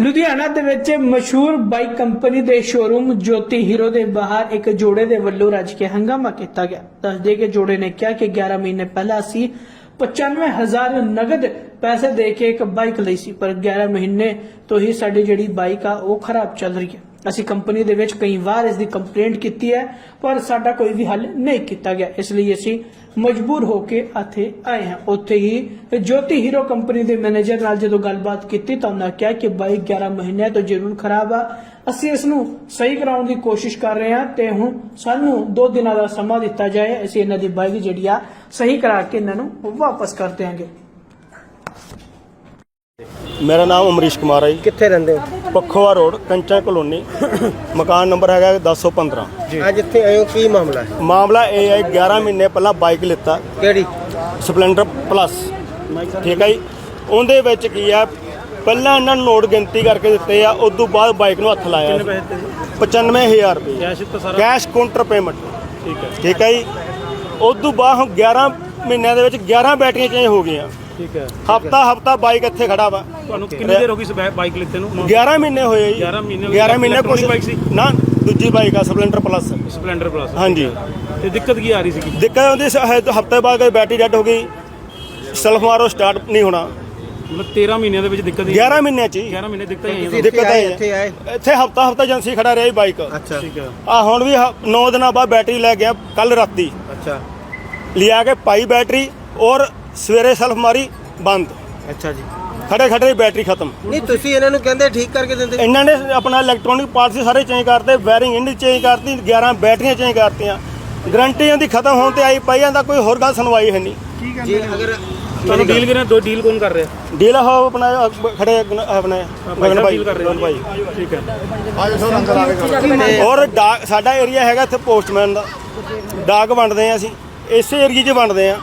ਲੁਧਿਆਣਾ ਦੇ ਵਿੱਚ ਮਸ਼ਹੂਰ ਬਾਈਕ ਕੰਪਨੀ ਦੇ ਸ਼ੋਰੂਮ ਜੋਤੀ ਹੀਰੋ ਦੇ ਬਾਹਰ ਇੱਕ ਜੋੜੇ ਦੇ ਵੱਲੋਂ ਰੱਜ ਕੇ ਹੰਗਾਮਾ ਕੀਤਾ ਗਿਆ। ਦੱਸਦੇ ਕਿ ਜੋੜੇ ਨੇ ਕਿਹਾ ਕਿ 11 ਮਹੀਨੇ ਪਹਿਲਾਂ ਅਸੀਂ 95000 ਨਗਦ ਪੈਸੇ ਦੇ ਕੇ ਇੱਕ ਬਾਈਕ ਲਈ ਸੀ, ਪਰ 11 ਮਹੀਨੇ ਤੋਂ ਹੀ ਸਾਡੀ ਜਿਹੜੀ ਬਾਈਕ ਆ, ਉਹ ਖਰਾਬ ਚੱਲ ਰਹੀ ਹੈ। ਅਸੀਂ ਕੰਪਨੀ ਦੇ ਵਿੱਚ ਕਈ ਵਾਰ ਇਸ ਦੀ ਕੰਪਲੇਂਟ ਕੀਤੀ ਹੈ ਪਰ ਸਾਡਾ ਕੋਈ ਵੀ ਹੱਲ ਨਹੀਂ ਕੀਤਾ ਗਿਆ। ਇਸ ਲਈ ਅਸੀਂ ਮਜਬੂਰ ਹੋ ਕੇ ਇੱਥੇ ਆਏ ਹਾਂ। ਉੱਥੇ ਹੀ ਜੋਤੀ ਹੀਰੋ ਕੰਪਨੀ ਦੇ ਮੈਨੇਜਰ ਨਾਲ ਜਦੋਂ ਗੱਲਬਾਤ ਕੀਤੀ ਤਾਂ ਉਹਨਾਂ ਕਿਹਾ ਕਿ ਬਾਈਕ 11 ਮਹੀਨਿਆਂ ਤੋਂ ਜ਼ਰੂਰ ਖਰਾਬ ਆ। ਅਸੀਂ ਇਸ ਨੂੰ ਸਹੀ ਕਰਾਉਣ ਦੀ ਕੋਸ਼ਿਸ਼ ਕਰ ਰਹੇ ਹਾਂ ਤੇ ਹੁਣ ਸਾਨੂੰ 2 ਦਿਨਾਂ ਦਾ ਸਮਾਂ ਦਿੱਤਾ ਜਾਏ। ਅਸੀਂ ਇਹਨਾਂ ਦੀ ਬਾਈਕ ਜਿਹੜੀ ਆ ਸਹੀ ਕਰਾ ਕੇ ਇਹਨਾਂ ਨੂੰ ਵਾਪਸ ਕਰ ਦਿਆਂਗੇ। ਮੇਰਾ ਨਾਮ ਅਮਰੀਸ਼ ਕੁਮਾਰ ਹੈ ਕਿੱਥੇ ਰਹਿੰਦੇ ਹੋ? ਪੱਖੋਵਾ ਰੋਡ ਕੰਚਾ ਕਲੋਨੀ ਮਕਾਨ ਨੰਬਰ ਹੈਗਾ 1015 ਅੱਜ ਇੱਥੇ ਹੋ ਕੀ ਮਾਮਲਾ ਹੈ? ਮਾਮਲਾ ਇਹ ਹੈ 11 ਮਹੀਨੇ ਪਹਿਲਾਂ ਬਾਈਕ ਲਿੱਤਾ। ਕਿਹੜੀ? Splendor plus. ਠੀਕ ਹੈ ਜੀ? ਉਹਦੇ ਵਿੱਚ ਕੀ ਆ ਪਹਿਲਾਂ ਇਹਨਾਂ ਨੂੰ ਨੋਟ ਗਿਣਤੀ ਕਰਕੇ ਦਿੱਤੇ ਆ ਉਸ ਤੋਂ ਬਾਅਦ ਬਾਈਕ ਨੂੰ ਹੱਥ ਲਾਇਆ 95000 ਰੁਪਏ। ਕੈਸ਼ ਤਾਂ ਸਾਰਾ ਕੈਸ਼ ਕਾਊਂਟਰ ਪੇਮੈਂਟ। ਠੀਕ ਹੈ। ਠੀਕ ਹੈ ਜੀ? ਉਸ ਤੋਂ ਬਾਅਦ ਹੁਣ 11 ਮਹੀਨਿਆਂ ਦੇ ਵਿੱਚ 11 ਬੈਟਰੀਆਂ ਚੇਂਜ ਹੋ ਗਈਆਂ। ਠੀਕ ਹੈ। ਹਫਤਾ ਹਫਤਾ ਬਾਈਕ ਇੱਥੇ ਖੜਾ ਵਾ। ਤੁਹਾਨੂੰ ਕਿੰਨੀ ਦੇਰ ਹੋ ਗਈ ਇਸ ਬੈ- ਬਾਈਕ ਲਿੱਤੇ ਨੂੰ? 11 ਮਹੀਨੇ ਹੋਏ ਜੀ। 11 ਮਹੀਨੇ ਹੋ ਗਏ। 11 ਮਹੀਨੇ ਕੁਛ Electronic bike ਸੀ? ਨਾ ਦੂਜੀ ਬਾਈਕ ਆ ਸਪਲੈਂਡਰ ਪਲੱਸ ਸਪਲੈਂਡਰ ਪਲੱਸ ਹਾਂਜੀ। ਤੇ ਦਿੱਕਤ ਕੀ ਆ ਰਹੀ ਸੀ ਦਿੱਕਤ ਆਉਂਦੀ ਹਫ਼ਤੇ ਬਾਅਦ ਕੋਈ ਬੈਟਰੀ ਡੈਡ ਹੋ ਗਈ। ਸੈਲਫ ਮਾਰੋ ਸਟਾਰਟ ਨਹੀਂ ਹੋਣਾ। ਮਤਲਬ 13 ਮਹੀਨਿਆਂ ਦੇ ਵਿੱਚ ਦਿੱਕਤ ਹੀ 11 ਮਹੀਨਿਆਂ ਚ ਹੀ। 11 ਮਹੀਨੇ ਦਿੱਕਤ ਹੀ ਤੁਸੀਂ ਆਈ ਦਿੱਕਤ ਆਏ। ਇੱਥੇ ਆਏ? ਇੱਥੇ ਹਫਤਾ ਹਫਤਾ ਏਜੰਸੀ ਖੜਾ ਰਿਹਾ ਜੀ ਬਾਈਕ। ਅੱਛਾ। ਠੀਕ ਹੈ ਆ ਹੁਣ ਵੀ 9 ਦਿਨਾਂ ਬਾਅਦ ਬੈਟਰੀ ਲੈ ਗਿਆ ਕੱਲ ਰਾਤੀ। ਅੱਛਾ। ਲਿਆ ਕੇ ਪਾਈ ਬੈਟਰੀ ਔਰ ਸਵੇਰੇ ਸੈਲਫ ਮਾਰੀ ਬੰਦ। ਅੱਛਾ ਜੀ। ਖੜੇ ਖੜੇ ਬੈਟਰੀ ਖਤਮ। ਨਹੀਂ ਤੁਸੀਂ ਇਹਨਾਂ ਨੂੰ ਕਹਿੰਦੇ ਠੀਕ ਕਰਕੇ ਦਿੰਦੇ। ਇਹਨਾਂ ਨੇ ਆਪਣਾ ਇਲੈਕਟ੍ਰੋਨਿਕ ਪਾਰਟਸ ਸਾਰੇ ਚੇਂਜ ਕਰਤੇ ਵਾਇਰਿੰਗ ਇੰਡ ਚੇਂਜ ਕਰਤੀ 11 ਬੈਟਰੀਆਂ ਚੇਂਜ ਕਰਤੀਆਂ। ਗਰੰਟੀ ਇਹਦੀ ਖਤਮ ਹੋਣ ਤੇ ਆਈ ਪਈ ਜਾਂਦਾ ਕੋਈ ਹੋਰ ਗੱਲ ਸੁਣਵਾਈ ਹੈ ਨਹੀਂ। ਜੀ ਅਗਰ ਤੁਹਾਨੂੰ ਡੀਲ ਕਿਹਨੇ ਦੋ ਡੀਲ ਕੌਣ ਕਰ ਰਿਹਾ? ਡੀਲ ਹੋ ਆਪਣਾ ਅਹ ਖੜੇ ਅਗਨ- ਆਪਣੇ ਗਗਨ ਭਾਈ ਗਗਨ ਭਾਈ। ਠੀਕ ਹੈ। ਔਰ ਡਾਕ ਸਾਡਾ ਏਰੀਆ ਹੈਗਾ ਇੱਥੇ ਪੋਸਟਮੈਨ ਦਾ। ਡਾਕ ਵੰਡਦੇ ਆ ਅਸੀਂ। ਇਸੇ ਏਰੀਏ 'ਚ ਵੰਡਦੇ ਆ।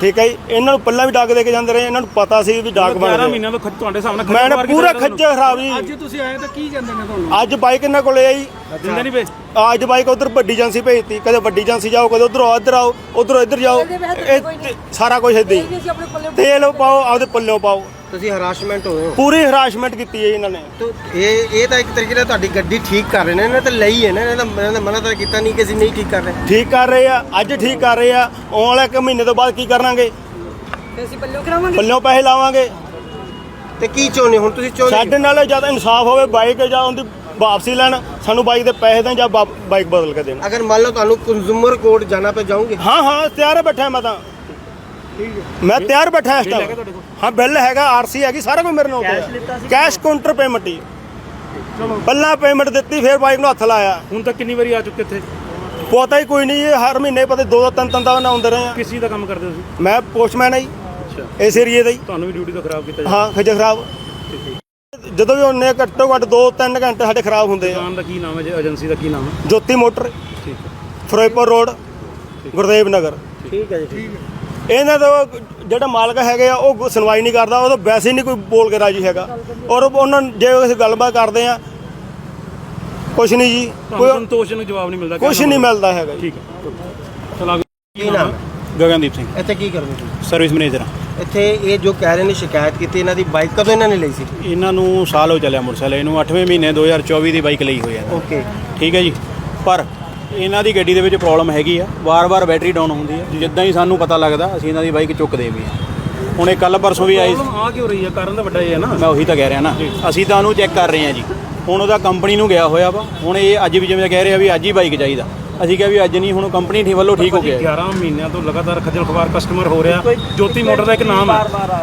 ਠੀਕ ਹੈ ਜੀ ਇਹਨਾਂ ਨੂੰ ਪੱਲਾ ਵੀ ਡਾਕ ਦੇ ਕੇ ਜਾਂਦੇ ਰਹੇ ਇਹਨਾਂ ਨੂੰ ਪਤਾ ਸੀ ਵੀ ਡਾਕ 11 ਵੰਡਦੇ ਮਹੀਨਿਆਂ ਤੋਂ ਖੱਜ- ਤੁਹਾਡੇ ਸਾਹਮਣੇ ਮੈਂ ਨਾ ਪੂਰਾ ਖੱਜਲ ਖਰਾਬ ਜੀ। ਅੱਜ ਤੁਸੀਂ ਆਏ ਤਾਂ ਕੀ ਕਹਿੰਦੇ ਨੇ ਤੁਹਾਨੂੰ? ਅੱਜ ਬਾਈਕ ਇਹਨਾਂ ਕੋਲੇ ਆਈ। ਦਿੰਦੇ ਨਹੀਂ ਪਏ। ਅੱਜ ਬਾਈਕ ਉਧਰ ਵੱਡੀ ਏਜੰਸੀ ਭੇਜਤੀ ਕਦੇ ਵੱਡੀ ਏਜੰਸੀ ਜਾਓ ਕਦੇ ਉਧਰੋਂ ਇੱਧਰ ਆਓ ਉਧਰੋਂ ਇੱਧਰ ਜਾਓ। ਇਹ ਸਾਰਾ ਕੁਝ ਏਦਾਂ ਹੀ। ਤੇਲ ਪਾਓ ਆਪਦੇ ਪੱਲਿਓਂ ਪਾਓ। ਤੁਸੀਂ ਹਰਾਸਮੈਂਟ ਹੋਏ ਹੋ। ਪੂਰੀ ਹਰਾਸਮੈਂਟ ਕੀਤੀ ਹੈ ਇਹਨਾਂ ਨੇ। ਤੋ ਇਹ ਇਹ ਤਾਂ ਇੱਕ ਤਰੀਕੇ ਨਾਲ ਤੁਹਾਡੀ ਗੱਡੀ ਠੀਕ ਕਰ ਰਹੇ ਨੇ ਇਹਨਾਂ ਤਾਂ ਲਈ ਹੈ ਨਾ ਇਹਨਾਂ ਦਾ ਮਨਾ ਤਾਂ ਕੀਤਾ ਨਹੀਂ ਕਿ ਅਸੀਂ ਨਹੀਂ ਠੀਕ ਕਰ ਰਹੇ। ਠੀਕ ਕਰ ਰਹੇ ਆ ਅੱਜ ਠੀਕ ਕਰ ਰਹੇ ਆ ਆਉਣ ਵਾਲੇ ਇੱਕ ਮਹੀਨੇ ਤੋਂ ਬਾਅਦ ਕੀ ਕਰਾਂਗੇ ਪੱਲਿਓਂ ਪੈਸੇ ਲਾਵਾਂਗੇ। ਤੇ ਕੀ ਚਾਹੁੰਦੇ ਹੁਣ ਤੁਸੀਂ ਚਾਹੁੰਦੇ ਸਾਡੇ ਨਾਲ ਜਦ ਇਨਸਾਫ ਹੋਵੇ ਬਾਈਕ ਜਾਂ ਉਹਦੀ ਵਾਪਸੀ ਲੈਣ ਸਾਨੂੰ ਬਾਈਕ ਦੇ ਪੈਸੇ ਦੇਣ ਜਾਂ ਬਾਈਕ ਬਦਲ ਕੇ ਦੇਣ। ਅਗਰ ਮੰਨ ਲਓ ਤੁਹਾਨੂੰ ਕੰਜ਼ੂਮਰ ਕੋਰਟ ਜਾਣਾ ਪੈ ਜਾਓਗੇ ਹਾਂ ਹਾਂ ਤਿਆਰ ਬੈਠਾ ਮੈਂ ਤਾਂ। ਮੈਂ ਤਿਆਰ ਬੈਠਾ ਇਸ ਟਾਈਮ ਹਾਂ ਬਿੱਲ ਹੈਗਾ ਆਰਸੀ ਹੈਗੀ ਸਾਰਾ ਕੁਝ ਮੇਰੇ ਨਾਲ ਕੈਸ਼ ਕਾਊਂਟਰ ਪੇਮੈਂਟ ਹੀ। ਪਹਿਲਾਂ ਪੇਮੈਂਟ ਦਿੱਤੀ ਫਿਰ ਬਾਈਕ ਨੂੰ ਹੱਥ ਲਾਇਆ। ਹੁਣ ਤੱਕ ਕਿੰਨੀ ਵਾਰੀ ਆ ਚੁੱਕੇ ਇੱਥੇ? ਪਤਾ ਹੀ ਕੋਈ ਨਹੀਂ ਇਹ ਹਰ ਮਹੀਨੇ ਪਤਾ ਦੋ ਦੋ ਤਿੰਨ ਤਿੰਨ ਦਾ ਨਾ ਆਉਂਦੇ ਰਹੇ ਆ। ਕਿਸ ਚੀਜ਼ ਦਾ ਕੰਮ ਕਰਦੇ ਹੋ ਤੁਸੀਂ? ਮੈਂ ਪੋਸਟਮੈਨ ਆ ਜੀ। ਅੱਛਾ। ਇਸ ਏਰੀਏ ਦਾ ਹੀ। ਤੁਹਾਨੂੰ ਵੀ ਡਿਊਟੀ ਤੋਂ ਖਰਾਬ ਕੀਤਾ ਹਾਂ ਖੱਜੇ ਖਰਾਬ। ਜਦੋਂ ਵੀ ਉਹਨੇ ਘੱਟੋ ਘੱਟ 2-3 ਘੰਟੇ ਸਾਡੇ ਖਰਾਬ ਹੁੰਦੇ ਆ। ਦੁਕਾਨ ਦਾ ਕੀ ਨਾਮ ਹੈ ਜੀ ਏਜੰਸੀ ਦਾ ਕੀ ਨਾਮ ਹੈ? ਜੋਤੀ ਮੋਟਰ ਠੀਕ ਹੈ। ਫਿਰੋਜ਼ਪੁਰ ਰੋਡ ਗੁਰਦੇਵ ਨਗਰ। ਠੀਕ ਹੈ ਜੀ ਠੀਕ ਇਹਨਾਂ ਦਾ ਜਿਹੜਾ ਮਾਲਕ ਹੈਗੇ ਆ ਉਹ ਸੁਣਵਾਈ ਨਹੀਂ ਕਰਦਾ ਉਹ ਤਾਂ ਵੈਸੇ ਹੀ ਨਹੀਂ ਕੋਈ ਬੋਲ ਕੇ ਰਾਜੀ ਹੈਗਾ। ਔਰ ਉਹਨਾਂ ਨੂੰ ਜੇ ਅਸੀਂ ਗੱਲਬਾਤ ਕਰਦੇ ਆ ਕੁਛ ਨਹੀਂ ਜੀ ਕੋਈ ਸੰਤੋਸ਼ਜਨਕ ਜਵਾਬ ਨਹੀਂ ਮਿਲਦਾ ਕੁਛ ਨਹੀਂ ਮਿਲਦਾ ਹੈਗਾ ਜੀ। ਠੀਕ ਹੈ। ਚਲਾ ਕੀ ਨਾਮ? ਗਗਨਦੀਪ ਸਿੰਘ। ਇੱਥੇ ਕੀ ਕਰਦੇ ਤੁਸੀਂ? ਸਰਵਿਸ ਮੈਨੇਜਰ ਹਾਂ। ਇੱਥੇ ਇਹ ਜੋ ਕਹਿ ਰਹੇ ਨੇ ਸ਼ਿਕਾਇਤ ਕੀਤੀ ਇਹਨਾਂ ਦੀ ਬਾਈਕ ਕਦੋਂ ਇਹਨਾਂ ਨੇ ਲਈ ਸੀ? ਇਹਨਾਂ ਨੂੰ ਸਾਲ ਹੋ ਚੱਲਿਆ ਮੁਰਸਲ ਇਹਨੂੰ 8ਵੇਂ ਮਹੀਨੇ 2024 ਦੀ ਬਾਈਕ ਲਈ ਹੋਈ ਹੈ। ਓਕੇ ਠੀਕ ਹੈ ਜੀ। ਪਰ ਇਹਨਾਂ ਦੀ ਗੱਡੀ ਦੇ ਵਿੱਚ ਪ੍ਰੋਬਲਮ ਹੈਗੀ ਆ। ਵਾਰ-ਵਾਰ ਬੈਟਰੀ ਡਾਊਨ ਹੁੰਦੀ ਹੈ ਜਿੱਦਾਂ ਹੀ ਸਾਨੂੰ ਪਤਾ ਲੱਗਦਾ ਅਸੀਂ ਇਹਨਾਂ ਦੀ ਬਾਈਕ ਚੁੱਕਦੇ ਵੀ ਆ। ਹੁਣ ਇਹ ਕੱਲ ਪਰਸੋਂ ਵੀ ਆਈ ਆ ਕਿਉਂ ਰਹੀ ਹੈ ਕਾਰਨ ਤਾਂ ਵੱਡਾ ਇਹ ਹੈ ਨਾ। ਮੈਂ ਉਹੀ ਤਾਂ ਕਹਿ ਰਿਹਾ ਨਾ। ਅਸੀਂ ਤਾਂ ਉਹਨੂੰ ਚੈੱਕ ਕਰ ਰਹੇ ਹਾਂ ਜੀ। ਹੁਣ ਉਹਦਾ ਕੰਪਨੀ ਨੂੰ ਗਿਆ ਹੋਇਆ ਵਾ। ਹੁਣ ਇਹ ਅੱਜ ਵੀ ਜਿਵੇਂ ਕਹਿ ਰਿਹਾ ਵੀ ਅੱਜ ਹੀ ਬਾਈਕ ਚਾਹੀਦਾ। ਅਸੀਂ ਕਿਹਾ ਵੀ ਅੱਜ ਨਹੀਂ ਹੁਣ ਕੰਪਨੀ ਠੀਕ ਵੱਲੋਂ ਠੀਕ ਹੋ ਗਿਆ। 11 ਮਹੀਨਿਆਂ ਤੋਂ ਲਗਾਤਾਰ ਖੱਜਲ ਖਵਾਰ ਕਸਟਮਰ ਹੋ ਰਿਹਾ। ਜੋਤੀ ਮੋਟਰ ਦਾ ਇੱਕ ਨਾਮ ਹੈ।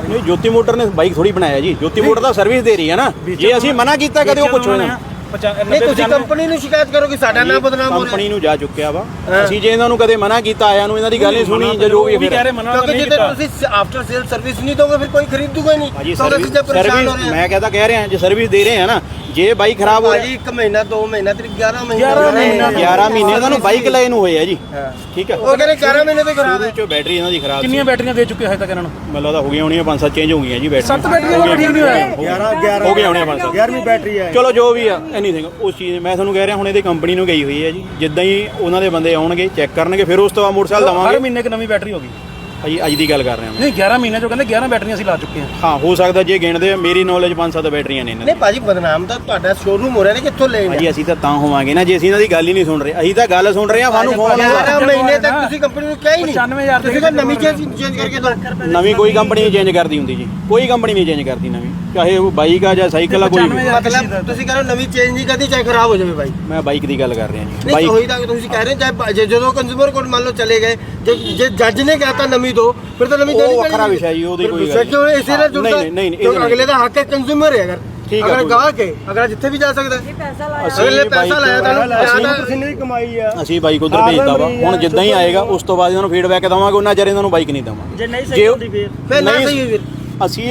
ਨਹੀਂ ਜੋਤੀ ਮੋਟਰ ਨੇ ਬਾਈਕ ਥੋੜੀ ਬਣਾਇਆ ਜੀ। ਜੋਤੀ ਮੋਟਰ ਦਾ ਸਰਵਿਸ ਦੇ ਰਹੀ ਹੈ ਨਾ। ਜੇ ਅਸੀਂ ਮਨਾ ਕੀਤਾ ਕਦੇ ਉਹ ਪੁੱਛੋ ਨਾ ਨਹੀਂ ਤੁਸੀਂ ਕੰਪਨੀ ਨੂੰ ਸ਼ਿਕਾਇਤ ਕਰੋ ਕਿ ਸਾਡਾ ਨਾਮ ਬਦਨਾਮ ਹੋ ਰਿਹਾ ਕੰਪਨੀ ਨੂੰ ਜਾ ਚੁੱਕਿਆ ਵਾ। ਅਸੀਂ ਜੇ ਇਹਨਾਂ ਨੂੰ ਕਦੇ ਮਨਾ ਕੀਤਾ ਆਇਆ ਨੂੰ ਇਹਨਾਂ ਦੀ ਗੱਲ ਨਹੀਂ ਸੁਣੀ ਜਾਂ ਜੋ ਵੀ ਫਿਰ। ਮਨਾ ਕਿਉਂਕਿ ਨਹੀਂ ਜੇ ਤੁਸੀਂ ਆਫਟਰ ਸੇਲ ਸਰਵਿਸ ਨਹੀਂ ਦੋਗੇ ਫਿਰ ਕੋਈ ਖਰੀਦੂਗਾ ਹੀ ਨਹੀਂ। ਸਰਵਿਸ ਤਾਂ ਪਰੇਸ਼ਾਨ ਹੋ ਸਰਵਿਸ ਰਹੇ ਹਾਂ ਮੈਂ ਕਹਦਾ ਕਹਿ ਰਿਹਾ ਜੇ ਸਰਵਿਸ ਦੇ ਰਹੇ ਆ ਨਾ ਜੇ ਬਾਈਕ ਖਰਾਬ ਹੋ ਭਾਜੀ ਇੱਕ ਮਹੀਨਾ ਦੋ ਮਹੀਨਾ ਤੇ 11 ਮਹੀਨਾ 11 ਮਹੀਨਾ। 11 ਮਹੀਨੇ ਉਹਨਾਂ ਨੂੰ ਬਾਈਕ ਲਏ ਨੂੰ ਹੋਏ ਆ ਜੀ। ਠੀਕ ਹੈ ਉਹ ਕਹਿੰਦੇ 11 ਮਹੀਨੇ ਤੋਂ ਖਰਾਬ ਹੈ ਚੋਂ ਬੈਟਰੀ ਇਹਨਾਂ ਦੀ ਖਰਾਬ ਸੀ। ਕਿੰਨੀਆਂ ਬੈਟਰੀਆਂ ਦੇ ਚੁੱਕੇ ਹਜੇ ਤੱਕ ਇਹਨਾਂ ਨੂੰ? ਮੈਨੂੰ ਲੱਗਦਾ ਹੋ ਗਈਆਂ ਹੋਣੀਆਂ ਪੰਜ ਸੱਤ ਚੇਂਜ ਹੋ ਗਈਆਂ ਜੀ ਬੈਟਰੀ ਸੱਤ ਬੈਟਰੀਆਂ ਹੋਰ ਠੀਕ ਨਹੀਂ ਹੋਇਆ। 11 11 ਹੋ ਗਈਆਂ ਹੋਣੀਆਂ ਪੰਜ ਸੱਤ। 11ਵੀਂ ਬੈਟਰੀ ਹੈ ਚਲੋ ਜੋ ਵੀ ਆ ਐਨੀਥਿੰਗ ਉਸ ਚੀਜ਼ ਮੈਂ ਤੁਹਾਨੂੰ ਕਹਿ ਰਿਹਾ ਹੁਣ ਇਹਦੀ ਕੰਪਨੀ ਨੂੰ ਗਈ ਹੋਈ ਹੈ ਜੀ। ਜਿੱਦਾਂ ਹੀ ਉਹਨਾਂ ਦੇ ਬੰਦੇ ਆਉਣਗੇ ਚੈੱਕ ਕਰਨਗੇ ਫਿਰ ਉਸ ਤੋਂ ਬਾਅਦ ਮੋਟਰਸਾਈਕਲ ਹਰ ਦਵਾਂਗੇ। ਮਹੀਨੇ ਇੱਕ ਨਵੀਂ ਬੈਟਰੀ ਹੋ ਗਈ। ਭਾਈ ਅੱਜ ਦੀ ਗੱਲ ਕਰ ਰਹੇ ਹਾਂ ਮੈਂ। ਨਹੀਂ 11 ਮਹੀਨੇ ਚੋਂ ਕਹਿੰਦੇ 11 ਬੈਟਰੀਆਂ ਅਸੀਂ ਲਾ ਚੁੱਕੇ ਹਾਂ। ਹਾਂ ਹੋ ਸਕਦਾ ਜੇ ਗਿਣਦੇ ਆ, ਮੇਰੀ ਨੌਲੇਜ 5-7 ਬੈਟਰੀਆਂ ਨੇ ਇਹਨਾਂ ਨਹੀਂ ਭਾਜੀ ਬਦਨਾਮ ਤਾਂ ਤੁਹਾਡਾ ਸ਼ੋਰੂਮ ਹੋ ਰਿਹਾ ਨੇ ਕਿੱਥੋਂ ਲੈ ਭਾਜੀ ਅਸੀਂ ਤਾਂ ਤਾਂ ਹੋਵਾਂਗੇ ਨਾ ਜੇ ਅਸੀਂ ਇਹਨਾਂ ਦੀ ਗੱਲ ਹੀ ਨਹੀਂ ਸੁਣ ਰਹੇ। ਅਸੀਂ ਤਾਂ ਗੱਲ ਸੁਣ ਰਹੇ ਹਾਂ ਸਾਨੂੰ ਫੋਨ 11 ਮਹੀਨੇ ਤੱਕ ਤੁਸੀਂ ਕੰਪਨੀ ਨੂੰ ਕਿਹਾ ਹੀ ਨਹੀਂ। 95,000 ਤੁਸੀਂ ਤਾਂ ਨਵੀਂ ਚੇਂਜ ਚੇਂਜ ਕਰਕੇ ਦੋ ਨਵੀਂ ਕੋਈ ਕੰਪਨੀ ਨਹੀਂ ਚੇਂਜ ਕਰਦੀ ਹੁੰਦੀ ਜੀ। ਕੋਈ ਕੰਪਨੀ ਨਹੀਂ ਚੇਂਜ ਕਰਦੀ ਨਵੀਂ। ਚਾਹੇ ਉਹ ਬਾਈਕ ਆ ਜਾਂ ਸਾਈਕਲ ਆ ਕੋਈ ਵੀ। ਮਤਲਬ ਤੁਸੀਂ ਕਹਿੰਦੇ ਹੋ ਨਵੀਂ ਚੇਂਜ ਨਹੀਂ ਕਰਦੀ ਚਾਹੇ ਖਰਾਬ ਹੋ ਜਾਵੇ ਭਾਈ ਮੈਂ ਬਾਈਕ ਦੀ ਗੱਲ ਕਰ ਰਿਹਾ ਜੀ। ਨਹੀਂ ਬਾਈਕ ਹੋਈ ਤਾਂ ਤੁਸੀਂ ਕਹਿ ਰਹੇ ਚਾਹੇ ਜੇ ਜਦੋਂ ਕੰਜ਼ੂਮਰ ਕੋਰਟ ਮੰਨ ਲਓ ਚਲੇ ਗਏ ਜੇ ਜੇ ਜੱਜ ਨੇ ਕਹਤਾ ਨਵੀਂ ਦੋ ਫਿਰ ਤਾਂ ਨਵੀਂ ਉਹ ਵੱਖਰਾ ਵਿਸ਼ਾ ਜੀ, ਉਹਦੀ ਕੋਈ ਗੱਲ ਨਹੀਂ ਕਿਉਂ ਇਸੇ ਨਾਲ ਨਹੀਂ, ਜੁੜਦਾ? ਨਹੀਂ, ਨਹੀਂ, ਅਗਲੇ ਦਾ ਹੱਕ ਹੈ ਕੰਜ਼ੂਮਰ ਹੈ ਅਗਰ। ਠੀਕ ਹੈ, ਅਗਰ ਗਾਹਕ ਹੈ ਅਗਰ ਜਿੱਥੇ ਵੀ ਜਾ ਸਕਦਾ ਹੈ। ਅਸੀਂ ਅਗਲੇ ਪੈਸਾ ਲਾਇਆ ਤੁਹਾਨੂੰ ਅਸੀਂ- ਜ਼ਿਆਦਾ ਤੁਸੀਂ ਨੇ ਕਮਾਈ ਆ। ਅਸੀਂ ਬਾਈਕ ਉਧਰ ਭੇਜਦਾ ਵਾ। ਹੁਣ ਜਿੱਦਾਂ ਹੀ ਆਏਗਾ ਉਸ ਤੋਂ ਬਾਅਦ ਇਹਨਾਂ ਨੂੰ ਫੀਡਬੈਕ ਦਵਾਂਗੇ ਉਹਨਾਂ ਚਿਰ ਇਹਨਾਂ ਨੂੰ ਬਾਈਕ ਨਹੀਂ ਦਵਾਂਗੇ। ਜੇ ਨਹੀਂ ਸਹੀ ਹੁੰਦੀ ਫਿਰ। ਨਾ ਸਹੀ ਹੋਈ ਫਿਰ। ਅਸੀਂ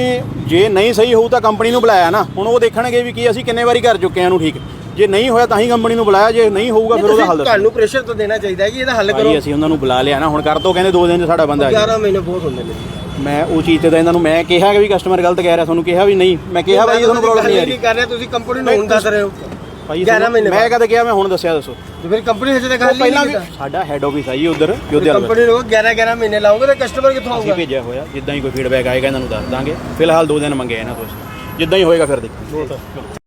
ਜੇ ਨਹੀਂ ਸਹੀ ਹੋਊ ਤਾਂ ਕੰਪਨੀ ਨੂੰ ਬੁਲਾਇਆ ਨਾ। ਹੁਣ ਉਹ ਦੇਖਣਗੇ ਵੀ ਕੀ ਅਸੀਂ ਕਿੰਨੇ ਵਾਰੀ ਕਰ ਚੁੱਕੇ ਆ ਇਹਨੂੰ ਠੀਕ। ਜੇ ਨਹੀਂ ਹੋਇਆ ਤਾਂ ਹੀ ਕੰਪਨੀ ਨੂੰ ਬੁਲਾਇਆ ਜੇ ਨਹੀਂ ਹੋਊਗਾ ਫਿਰ ਉਹਦਾ ਹੱਲ ਦੱਸੋ। ਤੁਹਾਨੂੰ ਪ੍ਰੈਸ਼ਰ ਤਾਂ ਦੇਣਾ ਚਾਹੀਦਾ ਹੈ ਕਿ ਇਹਦਾ ਹੱਲ ਕਰੋ। ਭਾਈ ਅਸੀਂ ਉਹਨਾਂ ਨੂੰ ਬੁਲਾ ਲਿਆ ਨਾ ਹੁਣ ਕਰ ਦੋ ਕਹਿੰਦੇ ਦੋ ਦਿਨ 'ਚ ਸਾਡਾ ਬੰਦਾ ਆ ਜਾਊ। 11 ਮਹੀਨੇ ਬਹੁਤ ਹੁੰਦੇ ਨੇ। ਮੈਂ ਉਹ ਚੀਜ਼ ਤੇ ਤਾਂ ਇਹਨਾਂ ਨੂੰ ਮੈਂ ਕਿਹਾ ਕਿ ਵੀ ਕਸਟਮਰ ਗਲਤ ਕਹਿ ਰਿਹਾ ਤੁਹਾਨੂੰ ਕਿਹਾ ਵੀ ਨਹੀਂ ਮੈਂ ਕਿਹਾ ਭਾਈ ਤੁਹਾਨੂੰ ਪ੍ਰੋਬਲਮ ਨਹੀਂ ਆ ਰਹੀ ਕਰ ਰਹੇ ਤੁਸੀਂ ਕੰਪਨੀ ਨੂੰ ਹੁਣ ਦੱਸ ਰਹੇ ਹੋ। ਭਾਈ 11 ਤੁਹਾਨੂੰ- ਮਹੀਨੇ ਮੈਂ ਕਦੇ ਕਿਹਾ ਮੈਂ ਹੁਣ ਦੱਸਿਆ ਦੱਸੋ। ਤੇ ਫਿਰ ਕੰਪਨੀ ਹਜੇ ਤੱਕ ਹੱਲ ਪਹਿਲਾਂ ਨਹੀਂ ਵੀ ਕੀਤਾ। ਸਾਡਾ ਹੈੱਡ ਆਫਿਸ ਆ ਜੀ ਉਧਰ ਯੋਧਿਆ ਵਾਲਾ। ਕੰਪਨੀ ਨੂੰ 11 11 ਮਹੀਨੇ ਲਾਓਗੇ ਤਾਂ ਕਸਟਮਰ ਕਿੱਥੋਂ ਅਸੀਂ ਆਊਗਾ? ਭੇਜਿਆ ਹੋਇਆ ਜਿੱਦਾਂ ਹੀ ਕੋਈ ਫੀਡਬੈਕ ਆਏਗਾ ਇਹਨਾਂ ਨੂੰ ਦੱਸ ਦਾਂਗੇ। ਫਿਲਹਾਲ ਦੋ ਦਿਨ ਮੰਗੇ ਇਹਨਾਂ ਤੋਂ। ਜਿੱਦਾਂ ਹੀ ਹੋਏਗਾ ਫਿਰ ਦੇਖਾਂਗੇ